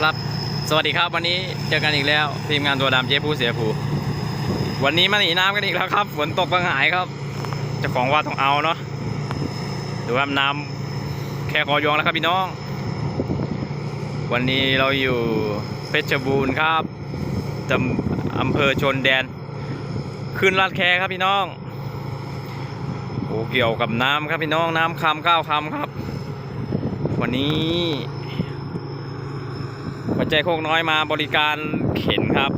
ครับ สวัสดีครับวันนี้เจอกันอีกแล้ว ทีมงานตัวดำเจ๊ผู้เสียผู้วันนี้มาหนีน้ำกันอีกแล้วครับฝนตกพังหายครับเจ้าของว่าต้องเอาเนาะดูครับน้ำแค่คอยองแล้วครับพี่น้อง วันนี้เราอยู่เพชรบูรณ์ครับจำอำเภอชนแดน ขึ้นลาดแคครับพี่น้องโอ้เกี่ยวกับน้ำครับพี่น้องน้ำคำก้าวคำครับ วันนี้ หัวใจโคกน้อยมาบริการเข็นครับ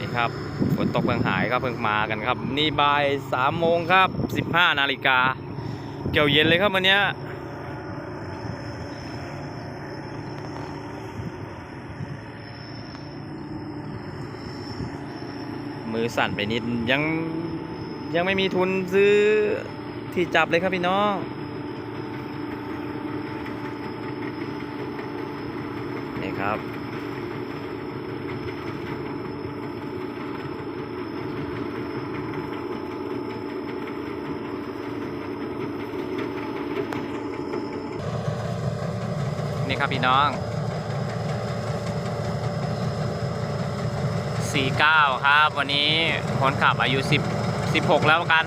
นี่ครับฝนตกเพิ่งหายครับเพิ่งมากันครับ นี่บ่ายสามโมงครับสิบห้านาฬิกาเกี่ยวเย็นเลยครับวันนี้มือสั่นไปนิดยังยังไม่มีทุนซื้อที่จับเลยครับพี่น้อง นี่ ครับนี่ครับพี่น้อง 49 ครับ วันนี้คนขับอายุ 10 16 แล้วกัน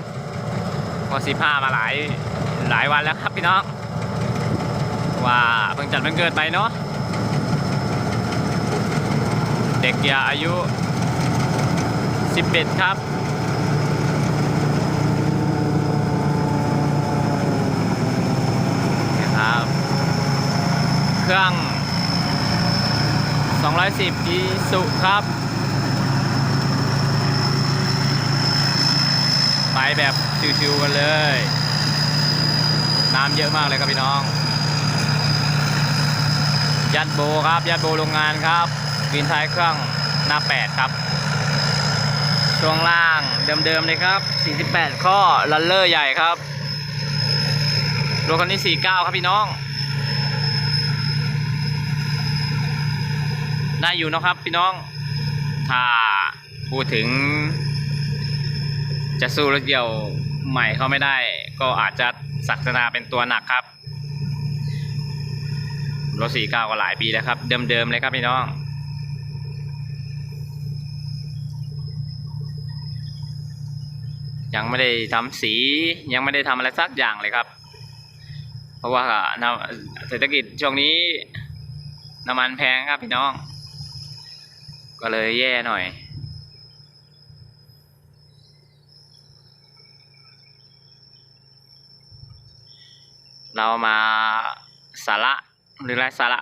พอ15 มาหลายหลายวันแล้วครับพี่น้อง ว่าเพิ่งจัดวันเกิดไปเนาะ เด็กยาอายุ 11 ครับ นะครับ เครื่อง 210อีสุครับ ไปแบบชิวๆกันเลย น้ำเยอะมากเลยครับพี่น้องยัดโบครับยัดโบโรงงานครับ วินท้ายเครื่องหน้า 8 ครับ ช่วงล่างเดิมๆเลยครับ 48 ข้อ ลันเลอร์ใหญ่ครับ รถคันนี้ 49 ครับพี่น้อง ได้อยู่นะครับพี่น้อง ถ้าพูดถึง จะสู้รถเดี่ยวใหม่เขาไม่ได้ ก็อาจจะศักนาเป็นตัวหนักครับรถสี่เก้าก็หลายปีแล้วครับ เดิมๆเลยครับพี่น้อง ยังไม่ได้ทำสียังไม่ได้ทำอะไรสักอย่างเลยครับ เพราะว่าเศรษฐกิจช่วงนี้น้ำมันแพงครับพี่น้อง ก็เลยแย่หน่อย เรามาสาระหรือไรสาระ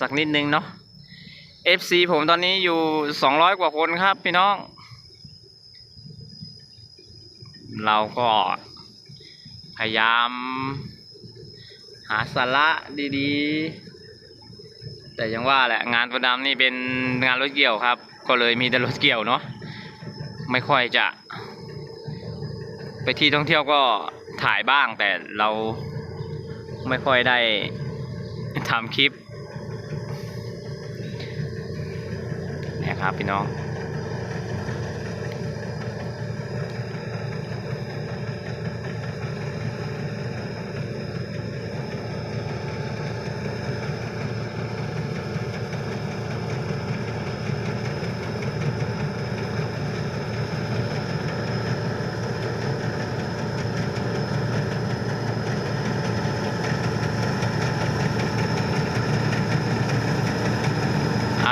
สักนิดนึงเนาะ FC ผมตอนนี้อยู่ 200 กว่าคนครับพี่น้อง เราก็พยายาม หาสาระดีๆ แต่ยังว่าแหละงานประดำนี่เป็นงานรถเกี่ยวครับ ก็เลยมีแต่รถเกี่ยวเนาะไม่ค่อยจะ ไปที่ท่องเที่ยวก็ถ่ายบ้างแต่เราไม่ค่อยได้ทำคลิปนี่ยครับพี่น้อง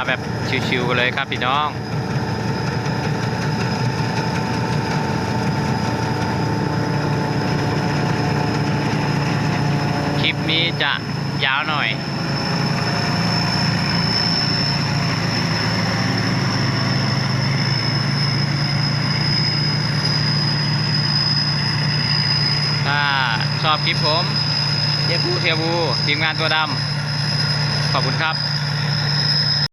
แบบชิวๆกันเลยครับพี่น้องคลิปนี้จะยาวหน่อยถ้าชอบคลิปผมเทียบูเทียบูทีมงานตัวดำขอบคุณครับ